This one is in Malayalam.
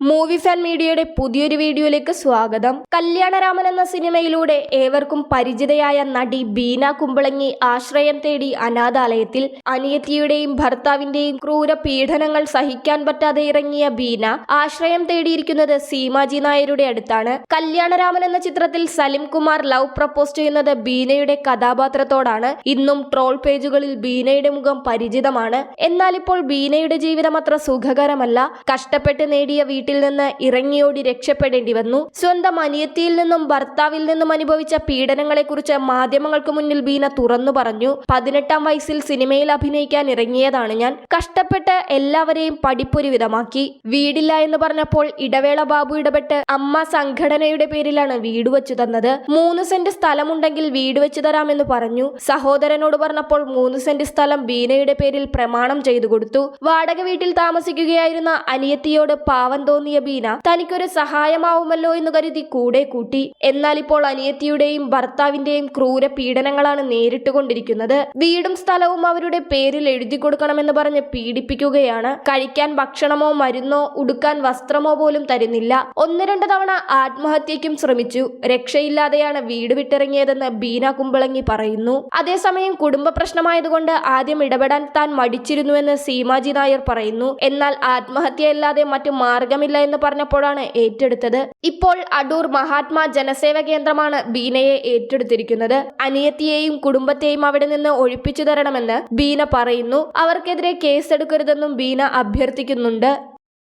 മൂവി ഫാൻ മീഡിയയുടെ പുതിയൊരു വീഡിയോയിലേക്ക് സ്വാഗതം. കല്യാണരാമൻ എന്ന സിനിമയിലൂടെ ഏവർക്കും പരിചിതയായ നടി ബീന കുമ്പളങ്ങി ആശ്രയം തേടി അനാഥാലയത്തിൽ അനിയത്തിയുടെയും ഭർത്താവിന്റെയും ക്രൂര പീഡനങ്ങൾ സഹിക്കാൻ പറ്റാതെ ഇറങ്ങിയ ബീന ആശ്രയം തേടിയിരിക്കുന്നത് സീമാജി നായരുടെ അടുത്താണ്. കല്യാണരാമൻ എന്ന ചിത്രത്തിൽ സലിം കുമാർ ലവ് പ്രപ്പോസ് ചെയ്യുന്നത് ബീനയുടെ കഥാപാത്രത്തോടാണ്. ഇന്നും ട്രോൾ പേജുകളിൽ ബീനയുടെ മുഖം പരിചിതമാണ്. എന്നാൽ ഇപ്പോൾ ബീനയുടെ ജീവിതം അത്ര സുഖകരമല്ല. കഷ്ടപ്പെട്ട് നേടിയ നിന്ന് ഇറങ്ങിയോടി രക്ഷപ്പെടേണ്ടി വന്നു. സ്വന്തം അനിയത്തിയിൽ നിന്നും ഭർത്താവിൽ നിന്നും അനുഭവിച്ച പീഡനങ്ങളെക്കുറിച്ച് മാധ്യമങ്ങൾക്ക് മുന്നിൽ ബീന തുറന്നു പറഞ്ഞു. പതിനെട്ടാം വയസ്സിൽ സിനിമയിൽ അഭിനയിക്കാൻ ഇറങ്ങിയതാണ് ഞാൻ. കഷ്ടപ്പെട്ട് എല്ലാവരെയും പഠിപ്പൊരു വിധമാക്കി. വീടില്ല എന്ന് പറഞ്ഞപ്പോൾ ഇടവേള ബാബു ഇടപെട്ട് അമ്മ സംഘടനയുടെ പേരിലാണ് വീട് വെച്ചു തന്നത്. മൂന്ന് സെന്റ് സ്ഥലമുണ്ടെങ്കിൽ വീട് വെച്ചു തരാമെന്ന് പറഞ്ഞു. സഹോദരനോട് പറഞ്ഞപ്പോൾ മൂന്ന് സെന്റ് സ്ഥലം ബീനയുടെ പേരിൽ പ്രമാണം ചെയ്തു കൊടുത്തു. വാടക വീട്ടിൽ താമസിക്കുകയായിരുന്ന അനിയത്തിയോട് പാവം തോന്നിയ ബീന തനിക്കൊരു സഹായമാവുമല്ലോ എന്ന് കരുതി കൂടെ കൂട്ടി. എന്നാൽ ഇപ്പോൾ അനിയത്തിയുടെയും ഭർത്താവിന്റെയും ക്രൂര പീഡനങ്ങളാണ് നേരിട്ടുകൊണ്ടിരിക്കുന്നത്. വീടും സ്ഥലവും അവരുടെ പേരിൽ എഴുതി കൊടുക്കണമെന്ന് പറഞ്ഞ് പീഡിപ്പിക്കുകയാണ്. കഴിക്കാൻ ഭക്ഷണമോ മരുന്നോ ഉടുക്കാൻ വസ്ത്രമോ പോലും തരുന്നില്ല. ഒന്ന് രണ്ട് തവണ ആത്മഹത്യയ്ക്കും ശ്രമിച്ചു. രക്ഷയില്ലാതെയാണ് വീട് വിട്ടിറങ്ങിയതെന്ന് ബീന കുമ്പളങ്ങി പറയുന്നു. അതേസമയം കുടുംബ പ്രശ്നമായതുകൊണ്ട് ആദ്യം ഇടപെടാൻ താൻ മടിച്ചിരുന്നുവെന്ന് സീമാജി നായർ പറയുന്നു. എന്നാൽ ആത്മഹത്യയല്ലാതെ മറ്റു മാർഗമില്ല എന്ന് പറഞ്ഞപ്പോഴാണ് ഏറ്റെടുത്തത്. ഇപ്പോൾ അടൂർ മഹാത്മാ ജനസേവ കേന്ദ്രമാണ് ബീനയെ ഏറ്റെടുത്തിരിക്കുന്നത്. അനിയത്തിയെയും കുടുംബത്തെയും അവിടെ നിന്ന് ഒഴിപ്പിച്ചു തരണമെന്ന് ബീന പറയുന്നു. അവർക്കെതിരെ കേസെടുക്കരുതെന്നും ബീന അഭ്യർത്ഥിക്കുന്നുണ്ട്.